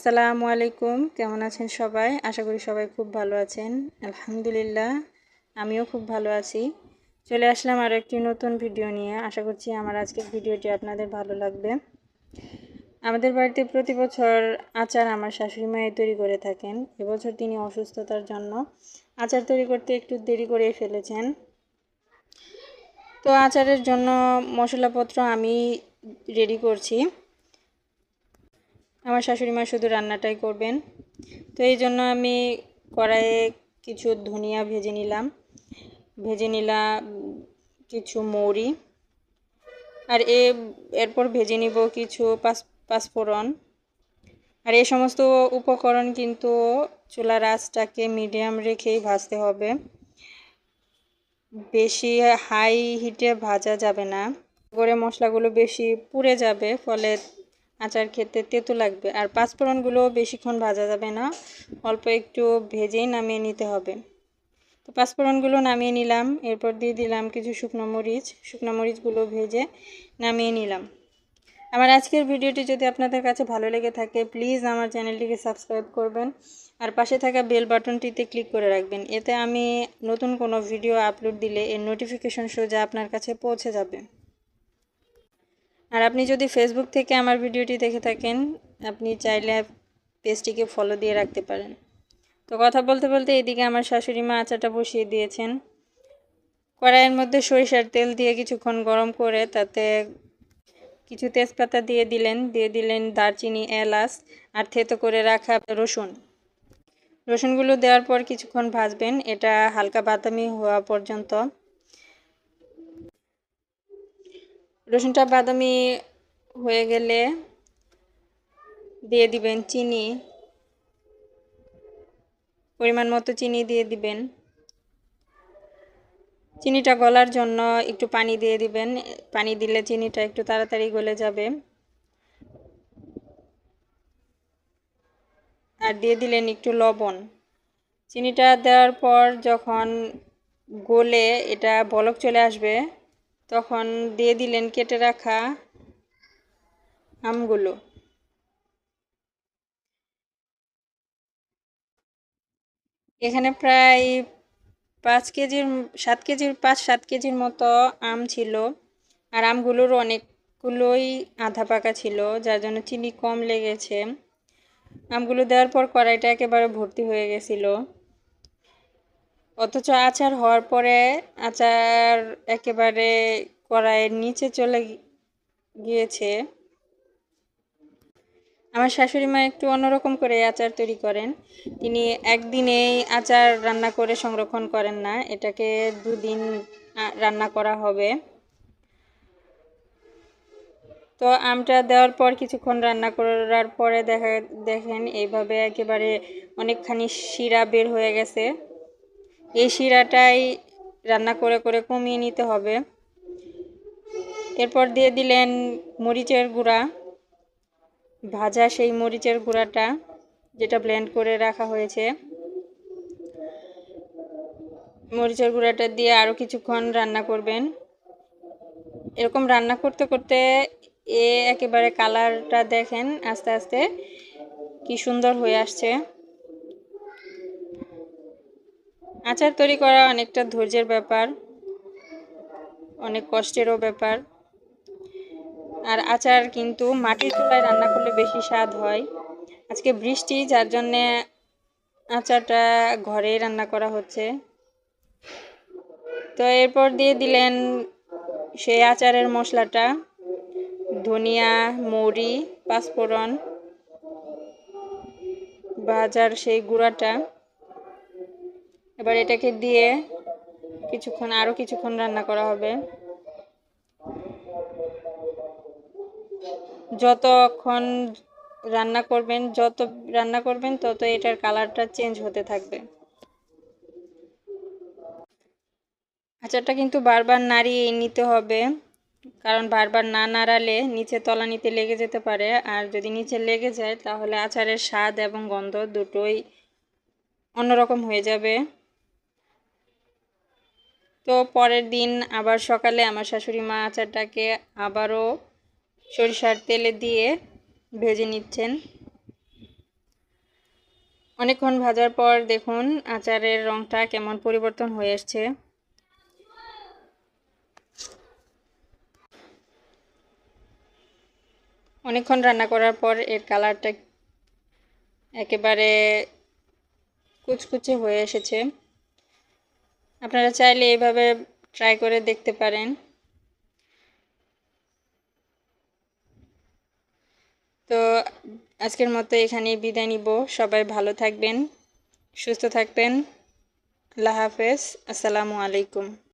আসসালামু আলাইকুম। কেমন আছেন সবাই? আশা করি সবাই খুব ভালো আছেন। আলহামদুলিল্লাহ, আমিও খুব ভালো আছি। চলে আসলাম আরও একটি নতুন ভিডিও নিয়ে। আশা করছি আমার আজকের ভিডিওটি আপনাদের ভালো লাগবে। আমাদের বাড়িতে প্রতি বছর আচার আমার শাশুড়ি মায়ে তৈরি করে থাকেন। এবছর তিনি অসুস্থতার জন্য আচার তৈরি করতে একটু দেরি করে ফেলেছেন। তো আচারের জন্য মশলাপত্র আমি রেডি করছি। আমার শাশুড়ি মা শুধু রান্নাটাই করবেন। তো এই জন্য আমি কড়াইয়ে কিছু ধনিয়া ভেজে নিলাম। ভেজে নিলাম কিছু মৌরি। আর এ, এরপর ভেজে নিব কিছু পাঁচ পাঁচফোড়ন। আর এই সমস্ত উপকরণ কিন্তু চুলার আঁচটাকে মিডিয়াম রেখেই ভাজতে হবে। বেশি হাই হিটে ভাজা যাবে না। করে মশলাগুলো বেশি পুড়ে যাবে, ফলে আচার খেতে তেতো লাগবে। আর পাঁচফোড়নগুলো বেশিক্ষণ ভাজা যাবে না, অল্প একটু ভেজেই নামিয়ে নিতে হবে। তো পাঁচফোড়নগুলো নামিয়ে নিলাম, এরপর দিয়ে দিলাম কিছু শুকনো মরিচ। শুকনো মরিচগুলো ভেজে নামিয়ে নিলাম। আমার আজকের ভিডিওটি যদি আপনাদের কাছে ভালো লেগে থাকে, প্লিজ আমার চ্যানেলটিকে সাবস্ক্রাইব করবেন। আর পাশে থাকা বেল বাটনটিতে ক্লিক করে রাখবেন। এতে আমি নতুন কোনো ভিডিও আপলোড দিলে এর নোটিফিকেশন সোজা আপনার কাছে পৌঁছে যাবে। আর আপনি যদি ফেসবুক থেকে আমার ভিডিওটি দেখে থাকেন, আপনি চাইলে পেজটিকে ফলো দিয়ে রাখতে পারেন। তো কথা বলতে বলতে এদিকে আমার শাশুড়ি মা আচাটা বসিয়ে দিয়েছেন। কড়াইয়ের মধ্যে সরিষার তেল দিয়ে কিছুক্ষণ গরম করে তাতে কিছু তেজপাতা দিয়ে দিলেন দিয়ে দিলেন দারচিনি, এলাচ আর থেতো করে রাখা রসুন। রসুনগুলো দেওয়ার পর কিছুক্ষণ ভাজবেন। এটা হালকা বাদামি হওয়া পর্যন্ত। রসুনটা বাদামি হয়ে গেলে দিয়ে দিবেন চিনি। পরিমাণ মতো চিনি দিয়ে দিবেন। চিনিটা গলার জন্য একটু পানি দিয়ে দিবেন। পানি দিলে চিনিটা একটু তাড়াতাড়ি গলে যাবে। আর দিয়ে দিলেন একটু লবণ। চিনিটা দেওয়ার পর যখন গলে এটা বলক চলে আসবে তখন দিয়ে দিলেন কেটে রাখা আমগুলো। এখানে প্রায় পাঁচ কেজির, সাত কেজির, পাঁচ সাত কেজির মতো আম ছিল। আর আমগুলোর অনেকগুলোই আধা পাকা ছিল, যার জন্য চিনি কম লেগেছে। আমগুলো দেওয়ার পর কড়াইটা একেবারে ভর্তি হয়ে গেছিল। অথচ আচার হওয়ার পরে আচার একেবারে কড়াইয়ের নিচে চলে গিয়েছে। আমার শাশুড়ি মা একটু অন্যরকম করে আচার তৈরি করেন। তিনি একদিনেই আচার রান্না করে সংরক্ষণ করেন না, এটাকে দুদিন রান্না করা হবে। তো আমটা দেওয়ার পর কিছুক্ষণ রান্না করার পরে দেখা, দেখেন এইভাবে একেবারে অনেকখানি শিরা বের হয়ে গেছে। এই শিরাটাই রান্না করে করে কমিয়ে নিতে হবে। এরপর দিয়ে দিলেন মরিচের গুঁড়া। ভাজা সেই মরিচের গুঁড়াটা যেটা ব্লেন্ড করে রাখা হয়েছে। মরিচের গুঁড়াটা দিয়ে আরও কিছুক্ষণ রান্না করবেন। এরকম রান্না করতে করতে এ একেবারে কালারটা দেখেন আস্তে আস্তে কি সুন্দর হয়ে আসছে। আচার তৈরি করা অনেকটা ধৈর্যের ব্যাপার, অনেক কষ্টেরও ব্যাপার। আর আচার কিন্তু মাটির চুলায় রান্না করলে বেশি স্বাদ হয়। আজকে বৃষ্টি, যার জন্যে আচারটা ঘরেই রান্না করা হচ্ছে। তো এরপর দিয়ে দিলেন সেই আচারের মশলাটা, ধনিয়া, মৌরি, পাঁচফোড়ন ভাজার সেই গুঁড়াটা। এবার এটাকে দিয়ে কিছুক্ষণ আরও কিছুক্ষণ রান্না করা হবে। যতক্ষণ রান্না করবেন, যত রান্না করবেন, তত এটার কালারটা চেঞ্জ হতে থাকবে। আচারটা কিন্তু বারবার নাড়িয়ে নিতে হবে, কারণ বারবার না নাড়ালে নিচে তলানিতে লেগে যেতে পারে। আর যদি নিচে লেগে যায়, তাহলে আচারের স্বাদ এবং গন্ধ দুটোই অন্যরকম হয়ে যাবে। তো পরের দিন আবার সকালে আমার শাশুড়ি মা আচারটাকে আবারও সরিষার তেলে দিয়ে ভেজে নিচ্ছেন। অনেকক্ষণ ভাজার পর দেখুন আচারের রংটা কেমন পরিবর্তন হয়ে এসছে অনেকক্ষণ রান্না করার পর এর কালারটা একেবারে কুচকুচে হয়ে এসেছে। আপনারা চাইলে এইভাবে ট্রাই করে দেখতে পারেন। তো আজকের মতো এখানেই বিদায় নিব। সবাই ভালো থাকবেন, সুস্থ থাকবেন। আল্লাহ হাফেজ। আসসালামু আলাইকুম।